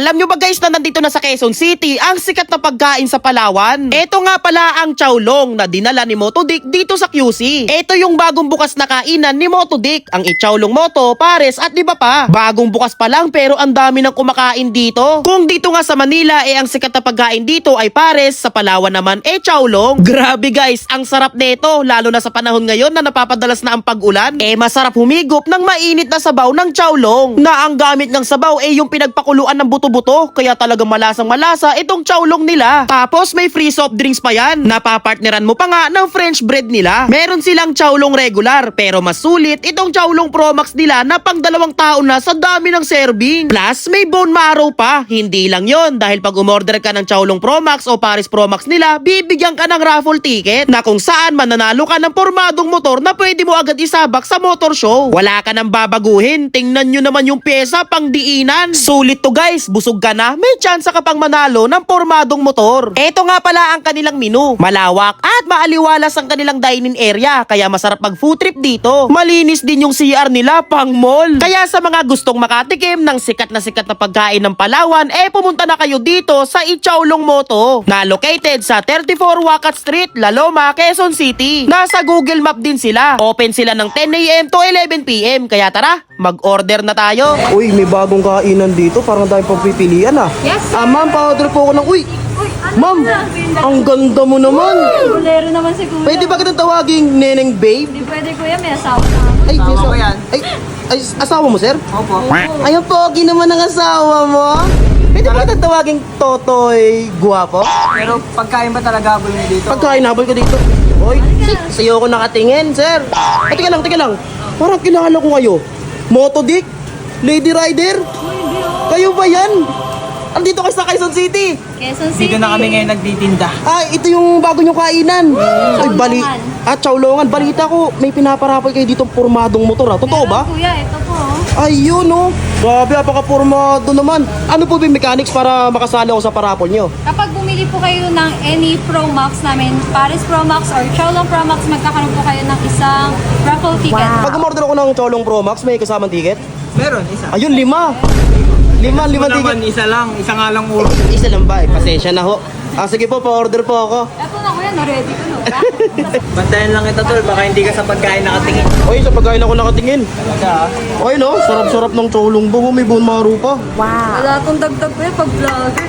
Alam nyo ba guys na nandito na sa Quezon City ang sikat na pagkain sa Palawan? Ito nga pala ang Chowlong na dinala ni Moto Dick dito sa QC. Ito yung bagong bukas na kainan ni Moto Dick, ang Ichowlong Moto, Pares at iba pa. Bagong bukas pa lang pero ang dami ng kumakain dito. Kung dito nga sa Manila eh ang sikat na pagkain dito ay Pares, sa Palawan naman eh Chowlong. Grabe guys, ang sarap nito lalo na sa panahon ngayon na napapadalas na ang pag-ulan. Eh masarap humigop ng mainit na sabaw ng Chowlong na ang gamit ng sabaw eh yung pinagpakuluan ng buto-buto kaya talagang malasang malasa itong Chowlong nila. Tapos may free soft drinks pa yan. Napapartneran mo pa nga ng French bread nila. Meron silang Chowlong regular pero mas sulit itong Chowlong Pro Max nila na pang dalawang tao na sa dami ng serving. Plus may bone marrow pa. Hindi lang yon dahil pag umorder ka ng Chowlong Pro Max o Paris Pro Max nila, bibigyan ka ng raffle ticket na kung saan mananalo ka ng pormadong motor na pwede mo agad isabak sa motor show. Wala ka nang babaguhin. Tingnan nyo naman yung pyesa pang diinan. Sulit to guys. Busog ka na. May chance ka pang manalo ng pormadong motor. Ito nga pala ang kanilang menu. Malawak at maaliwalas ang kanilang dining area. Kaya masarap mag food trip dito. Malinis din yung CR nila pang mall. Kaya sa mga gustong makatikim ng sikat na sikat na pagkain ng Palawan, eh pumunta na kayo dito sa Ichowlong Moto na located sa 34 Wakat Street, Laloma, Quezon City. Nasa Google Map din sila. Open sila ng 10 a.m. to 11 p.m. Kaya tara, mag-order na tayo. Uy, may bagong kainan dito. Parang tayo pagpipilian ah. Yes, sir. Ah, ma'am, pa-order po ako ng... Uy, ano ma'am, ang ganda mo naman. Bolero naman si kuya. Pwede ba kitang tawaging neneng babe? Hindi pwede kuya, may asawa na. ako. Ay, may asawa Ay, ay, asawa mo, sir? Opo. Ay, ang pogi naman ng asawa mo. Pwede ba kitang tawaging Totoy Guwapo? Pero pagkain ba talaga habol niyo dito? Pagkain, habol ko dito. Hoy, si, sa'yo ako nakatingin, sir. Ay, teka lang, teka lang. Parang kilala ko kayo. Moto Dick? Lady Rider? Kayo ba yan? Andito kayo sa Quezon City. Quezon City. Dito na kami ngayon nagtitinda. Ah, ito yung bago nyong kainan. Ay, bali. Chowlongan. Ah, chowlongan. Balita ko, may pinaparapal kayo dito pormadong motor. Ah. Totoo Meron, ba? Kuya, ito po. oh. Ayun, no. Grabe, apaka-pormado naman. Ano po ba yung mechanics para makasali ako sa parapol nyo? Kapag bumili po kayo ng any Pro Max namin, Paris Pro Max or Chowlong Pro Max, magkakaroon po kayo ng isang raffle ticket. Pag umorder ako ng Cholong Pro Max, may kasamang ticket? Meron, isa. Ayun, lima. Lima, lima Ito naman, ticket. isa lang. Isa nga lang ulo. Isa lang ba? Eh, pasensya na ho. Ah, sige po, pa-order po ako. Ito na kuya, na-ready ko no. Bantayan lang kita, tol. Baka hindi ka sa pagkain nakatingin. Oy, sa pagkain ako nakatingin. Siya, Oy, no, sarap-sarap ng cholong bo. May bone marrow pa. Wala akong dagdag kuya pag vlogger.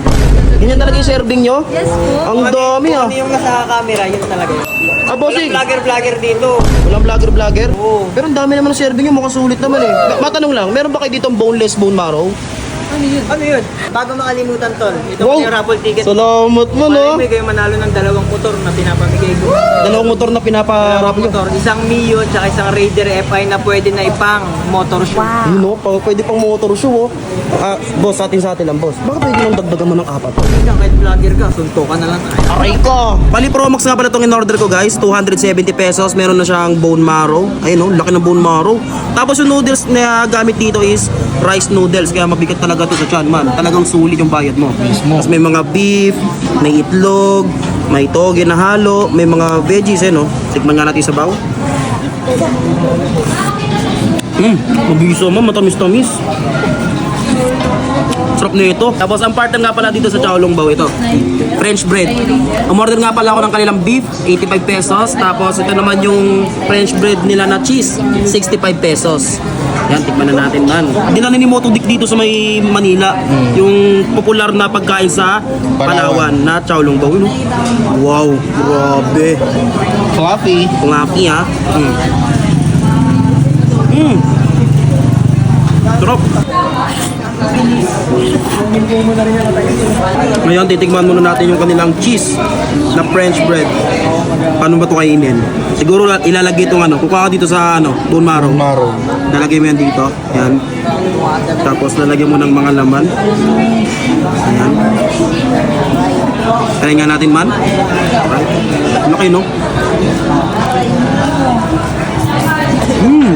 Ganyan talaga yung serving nyo? Yes po. Ang dami ah. Ano yung nasa camera, yun talaga yun. Ah, bossing. Walang vlogger-vlogger dito. Walang vlogger-vlogger? Oo. Pero ang dami naman ng serving nyo, mukhang sulit naman eh. Ma- Matanong lang, meron ba kayo dito boneless bone marrow? Ano yun? Ano yun? Bago makalimutan, tol. Ito wow. yung raffle ticket. Salamat mo, no? Malay mo kayo manalo ng dalawang motor na pinapamigay ko. Dalawang motor na pinaparap Dalawang nyo. motor. Isang Mio at isang Raider FI na pwede na ipang motor show. Yun no, pa, pwede pang motor show oh. Ah, boss, sa atin sa atin lang, boss. Baka pwede nang dagdagan mo ng apat. Hindi ka, kahit vlogger ka, suntukan na lang tayo. Aray ko! Bali Pro Max nga pala itong in-order ko guys, 270 pesos. Meron na siyang bone marrow. Ayun oh, laki ng bone marrow. Tapos yung noodles na gamit dito is rice noodles. Kaya mabigat talaga to sa chan man. Talagang sulit yung bayad mo. Tapos may mga beef, may itlog, may toge na halo, may mga veggies eh no. Tikman nga natin sa baw. Hmm, mabisa mo, matamis-tamis. Sarap nito. Tapos ang partner nga pala dito sa Chowlong Bao ito. French bread. Umorder nga pala ako ng kanilang beef, 85 pesos. Tapos ito naman yung French bread nila na cheese, 65 pesos. Yan, tikman na natin man. Dinala ni Moto Dick dito sa may Manila. Yung popular na pagkain sa Palawan na Chowlong Bao. Yun, oh. Wow, grabe. Coffee. Kungapi ha. Mm. Mm. Sarap. Ngayon, titigman muna natin yung kanilang cheese na French bread. Paano ba ito kainin? Siguro la- ilalagay itong ano, kukuha ka dito sa ano, bone marrow. Maro. Lalagay mo yan dito. Yan. Tapos lalagyan mo ng mga laman. Ayan. Try nga natin man. Alright. Laki no? Mm.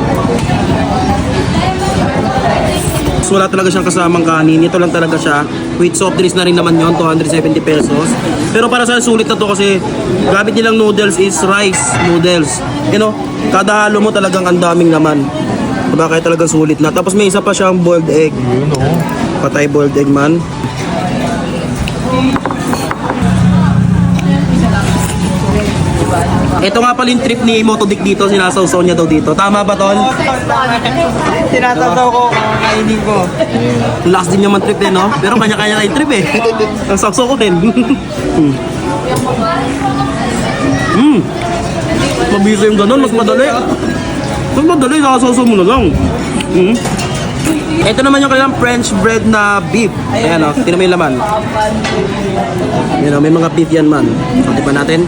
So wala talaga siyang kasamang kanin. Ito lang talaga siya. With soft drinks na rin naman yon 270 pesos. Pero para sa sulit na to kasi gamit nilang noodles is rice noodles. You know, kada halo mo talagang ang daming laman. Diba kaya talagang sulit na. Tapos may isa pa siyang boiled egg. Yun o. Patay boiled egg man. Ito nga pala yung trip ni Motodick dito, sinasawsaw niya daw dito. Tama ba, Tol? Tinatataw ko kung kainin ko. Last din naman trip eh, no? Pero kanya-kanya na yung trip eh. Ang sakso ko din. Hmm. Hmm. Mabisa yung ganun, mas madali. Mas madali, nakasawsaw mo na lang. Hmm. Ito naman yung kanilang French bread na beef. Ayan o, tinan mo yung laman. Ayan o, may mga beef yan man. Pati pa natin.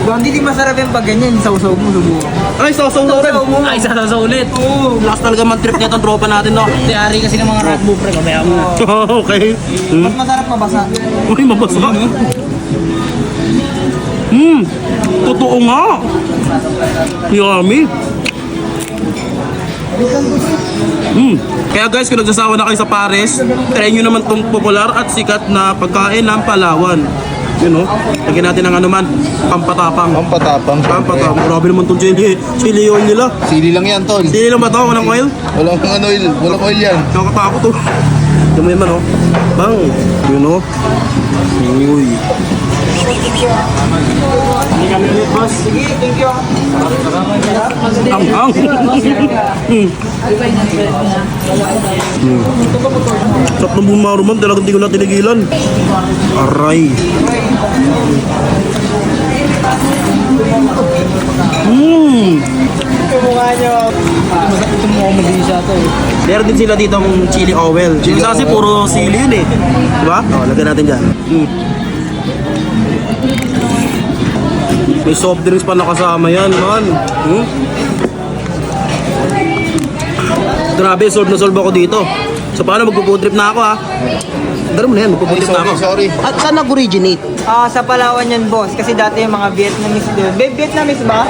Kung hindi di masarap yung pag ganyan, sausaw mo, subukan. Ay, sawsaw na rin. Ay, sasawsaw ulit. Oo, last talaga man trip nito, tropa natin, no? Tiyari kasi ng mga rat bull, pre. Mamaya mo na. okay. Hmm. Mas masarap mabasa. Uy, mabasa. Hmm, totoo nga. Yummy. Hmm. Kaya guys, kung nagsasawa na kayo sa Pares, try nyo naman tong popular at sikat na pagkain ng Palawan. Yun know, lagyan natin ng ano man, pampatapang. Pampatapang. Pampatapang. Grabe naman tong chili, chili oil nila. Sili lang yan, tol. Hindi lang ba ito? Walang oil? Walang ano oil. Walang oil yan. Nakakatakot to. Yan man, oh. Bang. Yun, oh. Uy. Sige, thank you. Ang ang. Sarap ng bumaro man, talagang hindi ko na tinigilan. Aray. Hmm. Mukha nyo. Ito ako mabisa ito eh. Meron din sila dito ang chili oil. Chili kasi puro sili yun eh. Diba? O, lagyan natin dyan. Hmm. May soft drinks pa nakasama yan, man. Hmm? Grabe, solve na solve ako dito. So paano magpo-food trip na ako ha? Dara mo na yan, magpo-food Ay, na sorry, ako. sorry. At saan nag-originate? Ah, sa Palawan yan, boss. Kasi dati yung mga Vietnamese doon. Be- Vietnamese ba?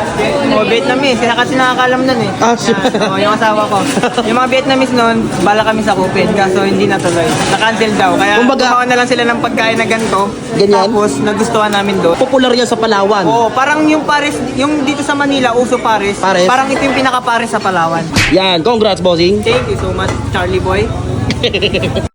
O, Vietnamese. Kaya kasi nakakalam nun eh. Ah, siya. Na- o, yung asawa ko. Yung mga Vietnamese noon, bala kami sa Kupin. Kaso hindi natuloy. Na-cancel daw. Kaya Kumbaga- gumawa na lang sila ng pagkain na ganito. Ganyan? Tapos, nagustuhan namin doon. Popular yan sa Palawan. Oo, parang yung Paris, yung dito sa Manila, uso Paris. Pares? Parang ito yung pinaka-Paris sa Palawan. Yan, congrats, bossing. Thank you so much, Charlie Boy.